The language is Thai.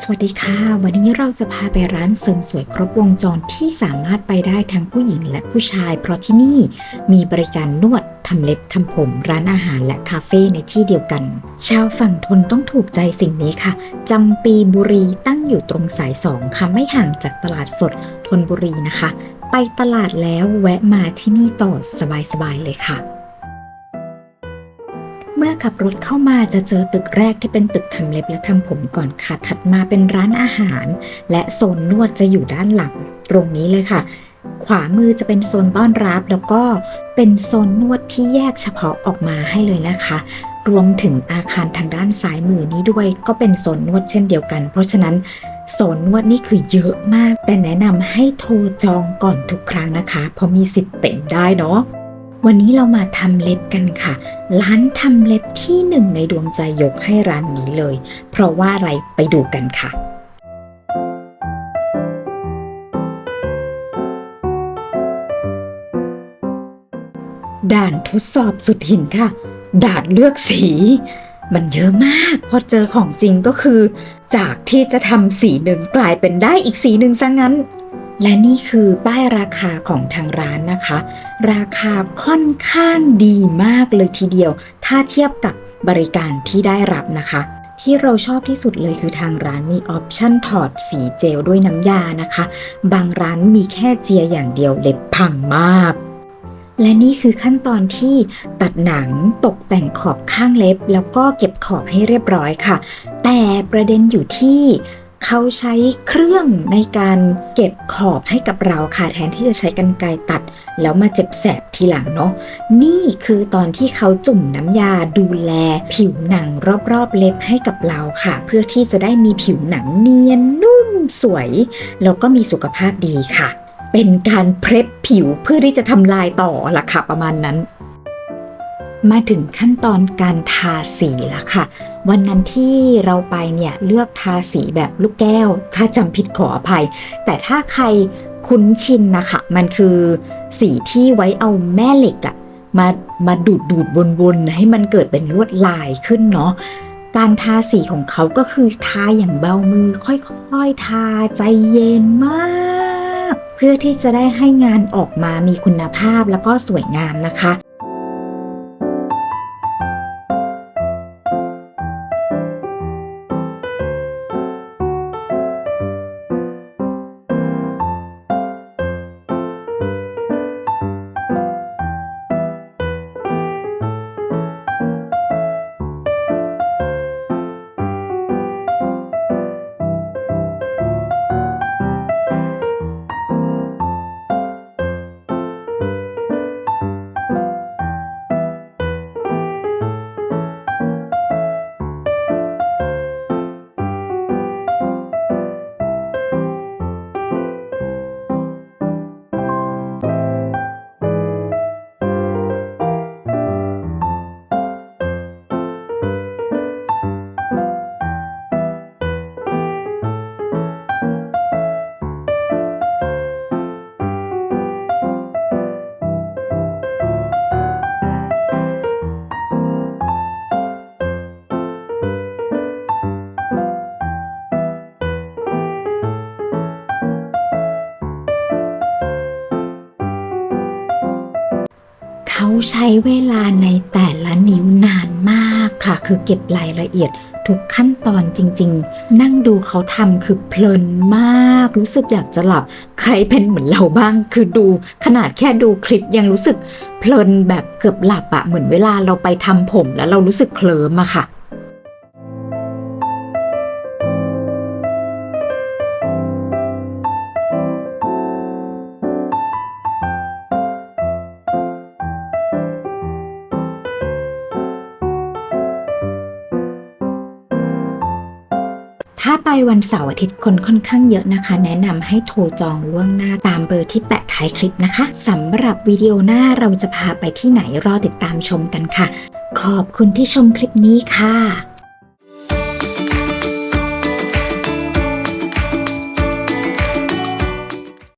สวัสดีค่ะ วันนี้เราจะพาไปร้านเสริมสวยครบวงจรที่สามารถไปได้ทั้งผู้หญิงและผู้ชาย เพราะที่นี่มีบริการนวดทำเล็บทำผม ร้านอาหารและคาเฟ่ในที่เดียวกัน ชาวฝั่งทนต้องถูกใจสิ่งนี้ค่ะจำปีบุรีตั้งอยู่ตรงสายสองค่ะไม่ห่างจากตลาดสดทนบุรีนะคะ ไปตลาดแล้วแวะมาที่นี่ต่อสบายๆเลยค่ะ มื่อขับรถเข้ามาจะเจอตึกแรกที่เป็นตึกทำเล็บและทำผมก่อนค่ะ ถัดมาเป็นร้านอาหาร และโซนนวดจะอยู่ด้านหลังตรงนี้เลยค่ะ ขวามือจะเป็นโซนต้อนรับ แล้วก็เป็นโซนนวดที่แยกเฉพาะออกมาให้เลยนะคะ รวมถึงอาคารทางด้านซ้ายมือนี้ด้วย ก็เป็นโซนนวดเช่นเดียวกัน เพราะฉะนั้นโซนนวดนี่คือเยอะมาก แต่แนะนำให้โทรจองก่อนทุกครั้งนะคะ เพราะมีสิทธิ์เต็มได้เนาะ วันนี้เรามาทำเล็บกันค่ะ ร้านทำเล็บที่หนึ่งในดวงใจยกให้ร้านนี้เลย เพราะว่าอะไรไปดูกันค่ะด่านทดสอบสุดหินค่ะ ด่านเลือกสี มันเยอะมาก พอเจอของจริงก็คือ จากที่จะทำสีหนึ่งกลายเป็นได้อีกสีหนึ่งซะงั้น และนี่คือป้ายราคาของทางร้านนะคะ ราคาค่อนข้างดีมากเลยทีเดียว ถ้าเทียบกับบริการที่ได้รับนะคะที่เราชอบที่สุดเลยคือทางร้านมีออปชั่นถอดสีเจลด้วยน้ำยานะคะ บางร้านมีแค่เจียอย่างเดียวเล็บพังมาก และนี่คือขั้นตอนที่ตัดหนังตกแต่งขอบข้างเล็บ แล้วก็เก็บขอบให้เรียบร้อยค่ะ แต่ประเด็นอยู่ที่ เขาใช้เครื่องในการเก็บขอบให้กับเราค่ะแทนที่จะใช้กันไกรตัด แล้วมาเจ็บแสบทีหลังเนาะนี่คือตอนที่เขาจุ่มน้ำยาดูแล ผิวหนังรอบๆเล็บให้กับเราค่ะ เพื่อที่จะได้มีผิวหนังเนียนนุ่มสวย แล้วก็มีสุขภาพดีค่ะ เป็นการเพรพผิวเพื่อที่จะทำลายต่อล่ะค่ะประมาณนั้น มาถึงขั้นตอนการทาสีแล้วค่ะ วันนั้นที่เราไปเนี่ยเลือกทาสีแบบลูกแก้ว ถ้าจำผิดขออภัย แต่ถ้าใครคุ้นชินนะคะ มันคือสีที่ไว้เอาแม่เหล็กอะมามาดูดดูดวนวนๆ ให้มันเกิดเป็นลวดลายขึ้นเนาะการทาสีของเขาก็คือทาอย่างเบามือค่อยๆ ทาใจเย็นมาก เพื่อที่จะได้ให้งานออกมามีคุณภาพแล้วก็สวยงามนะคะ ใช้เวลาในแต่ละนิ้วนานมากค่ะ คือเก็บรายละเอียดทุกขั้นตอนจริง ๆ นั่งดูเขาทำคือเพลินมาก รู้สึกอยากจะหลับ ใครเป็นเหมือนเราบ้าง คือดูขนาดแค่ดูคลิปยังรู้สึกเพลินแบบเกือบหลับอะเหมือนเวลาเราไปทำผมแล้วเรารู้สึกเคลิ้มอะค่ะ ถ้าไปวันเสาร์อาทิตย์คนค่อนข้างเยอะนะคะ แนะนำให้โทรจองล่วงหน้าตามเบอร์ที่แปะท้ายคลิปนะคะสำหรับวิดีโอหน้าเราจะพาไปที่ไหนรอติดตามชมกันค่ะ ขอบคุณที่ชมคลิปนี้ค่ะ